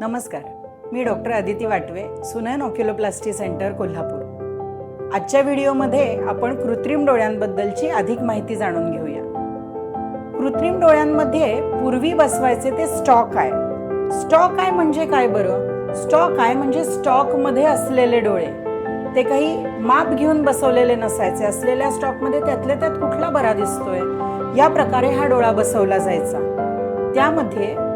नमस्कार. मी doctor Aditi Watve Sunayan oculoplasty centre Kolhapur. आजच्या व्हिडिओमध्ये आपण कृत्रिम डोळ्यांबद्दलची अधिक माहिती जाणून घेऊया. कृत्रिम डोळ्यांमध्ये पूर्वी बसवायचे ते स्टॉक आहे. स्टॉक आहे म्हणजे काय बरं? स्टॉक आहे म्हणजे स्टॉकमध्ये असलेले डोळे. ते काही माप घेऊन बसवलेले नसायचे. असलेल्या स्टॉकमध्ये त्यातल्या त्यात कुठला बरा दिसतोय? या प्रकारे हा डोळा बसवला जायचा. त्यामध्ये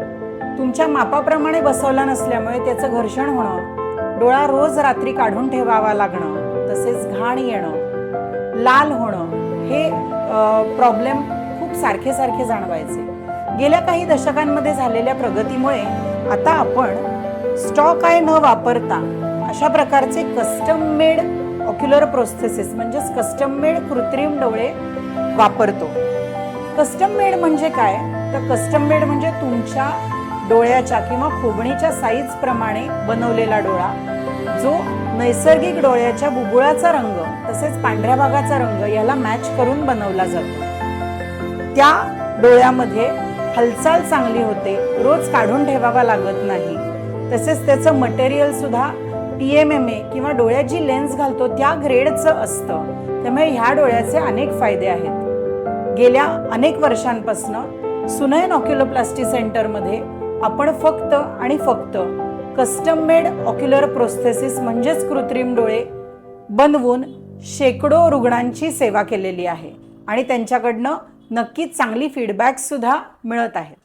तुमच्या मापाप्रमाणे बसवला नसल्यामुळे त्याचं घर्षण होणं डोळा रोज रात्री काढून ठेवावा लागणं तसेच घाण येणं लाल होणं हे प्रॉब्लेम खूप सारखे सारखे जाणवायचे. गेल्या काही दशकांमध्ये झालेल्या प्रगतीमुळे आता आपण स्टॉक आय न वापरता अशा प्रकारचे कस्टम मेड ऑक्युलर प्रोसेसेस म्हणजेच कस्टम मेड कृत्रिम डोळे वापरतो. कस्टम मेड म्हणजे काय? तर कस्टम मेड म्हणजे तुमच्या डोळ्याच्या किंवा खोबणीच्या साईज प्रमाणे बनवलेला डोळा जो नैसर्गिक डोळ्याच्या बुबुळाचा रंग तसेच पांढऱ्या भागाचा रंग याला मॅच करून बनवला जातो. त्या डोळ्यामध्ये हालचाल चांगली होते रोज काढून ठेवावा लागत नाही. तसेच त्याचं मटेरियल सुद्धा टी एम एम ए किंवा डोळ्यात जी लेन्स घालतो त्या ग्रेडचं असतं. त्यामुळे ह्या डोळ्याचे अनेक फायदे आहेत. गेल्या अनेक वर्षांपासून सुनयन ऑक्युलोप्लास्टी सेंटरमध्ये आपण फक्त आणि फक्त कस्टम मेड ऑक्युलर प्रोस्थेसिस म्हणजेच कृत्रिम डोळे बनवून शेकडो रुग्णांची सेवा केलेली आहे. आणि त्यांच्याकडनं नक्कीच चांगली फीडबॅकसुद्धा मिळत आहेत.